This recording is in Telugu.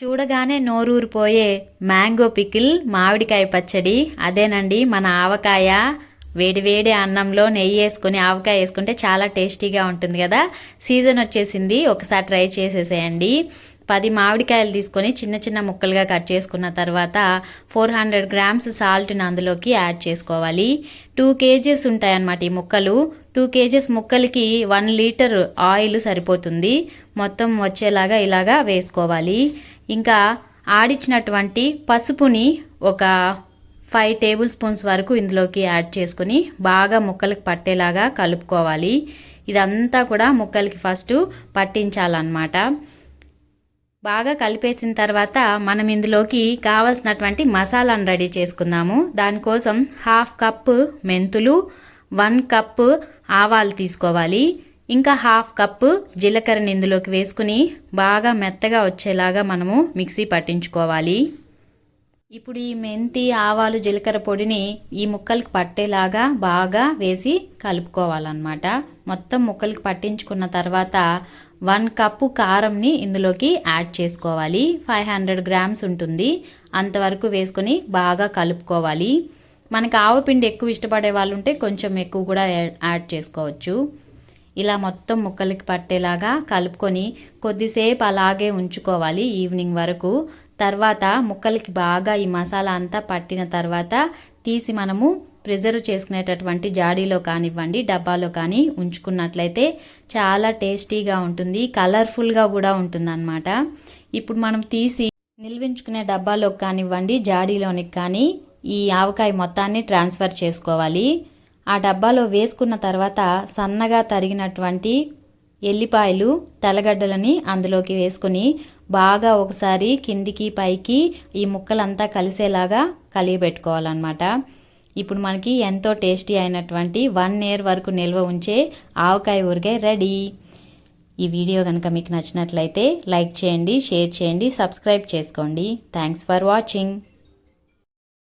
చూడగానే నోరూరిపోయే మ్యాంగో పికిల్ మామిడికాయ పచ్చడి అదేనండి మన ఆవకాయ. వేడివేడి అన్నంలో నెయ్యి వేసుకొని ఆవకాయ వేసుకుంటే చాలా టేస్టీగా ఉంటుంది కదా. సీజన్ వచ్చేసింది ఒకసారి ట్రై చేసేసేయండి. పది మామిడికాయలు తీసుకొని చిన్న చిన్న ముక్కలుగా కట్ చేసుకున్న తర్వాత ఫోర్ హండ్రెడ్ గ్రామ్స్ సాల్ట్ని అందులోకి యాడ్ చేసుకోవాలి. టూ కేజెస్ ఉంటాయన్నమాట ఈ ముక్కలు. టూ కేజెస్ ముక్కలకి వన్ లీటర్ ఆయిల్ సరిపోతుంది. మొత్తం వచ్చేలాగా ఇలాగా వేసుకోవాలి. ఇంకా ఆడిచ్చినటువంటి పసుపుని ఒక ఫైవ్ టేబుల్ స్పూన్స్ వరకు ఇందులోకి యాడ్ చేసుకొని బాగా ముక్కలకు పట్టేలాగా కలుపుకోవాలి. ఇదంతా కూడా ముక్కలకి ఫస్ట్ పట్టించాలన్నమాట. బాగా కలిపేసిన తర్వాత మనం ఇందులోకి కావలసినటువంటి మసాలాను రెడీ చేసుకుందాము. దానికోసం హాఫ్ కప్పు మెంతులు వన్ కప్పు ఆవాలు తీసుకోవాలి. ఇంకా హాఫ్ కప్పు జీలకర్రని ఇందులోకి వేసుకుని బాగా మెత్తగా వచ్చేలాగా మనము మిక్సీ పట్టించుకోవాలి. ఇప్పుడు ఈ మెంతి ఆవాలు జీలకర్ర పొడిని ఈ ముక్కలకు పట్టేలాగా బాగా వేసి కలుపుకోవాలన్నమాట. మొత్తం ముక్కలకి పట్టించుకున్న తర్వాత వన్ కప్పు కారంని ఇందులోకి యాడ్ చేసుకోవాలి. ఫైవ్ హండ్రెడ్ గ్రామ్స్ ఉంటుంది. అంతవరకు వేసుకొని బాగా కలుపుకోవాలి. మనకు ఆవపిండి ఎక్కువ ఇష్టపడే వాళ్ళు ఉంటే కొంచెం ఎక్కువ కూడా యాడ్ చేసుకోవచ్చు. ఇలా మొత్తం ముక్కలకి పట్టేలాగా కలుపుకొని కొద్దిసేపు అలాగే ఉంచుకోవాలి ఈవినింగ్ వరకు. తర్వాత ముక్కలకి బాగా ఈ మసాలా అంతా పట్టిన తర్వాత తీసి మనము ప్రిజర్వ్ చేసుకునేటటువంటి జాడీలో కానివ్వండి డబ్బాలో కానీ ఉంచుకున్నట్లయితే చాలా టేస్టీగా ఉంటుంది కలర్ఫుల్గా కూడా ఉంటుందన్నమాట. ఇప్పుడు మనం తీసి నిల్వించుకునే డబ్బాలో కానివ్వండి జాడీలోనికి కానీ ఈ ఆవకాయ మొత్తాన్ని ట్రాన్స్ఫర్ చేసుకోవాలి. ఆ డబ్బాలో వేసుకున్న తర్వాత సన్నగా తరిగినటువంటి ఎల్లిపాయలు తెల్లగడ్డలని అందులోకి వేసుకొని బాగా ఒకసారి కిందికి పైకి ఈ ముక్కలంతా కలిసేలాగా కలియబెట్టుకోవాలన్నమాట. ఇప్పుడు మనకి ఎంతో టేస్టీ అయినటువంటి వన్ ఇయర్ వరకు నిల్వ ఉంచే ఆవకాయ ఊరికాయ రెడీ. ఈ వీడియో కనుక మీకు నచ్చినట్లయితే లైక్ చేయండి షేర్ చేయండి సబ్స్క్రైబ్ చేసుకోండి. Thanks for watching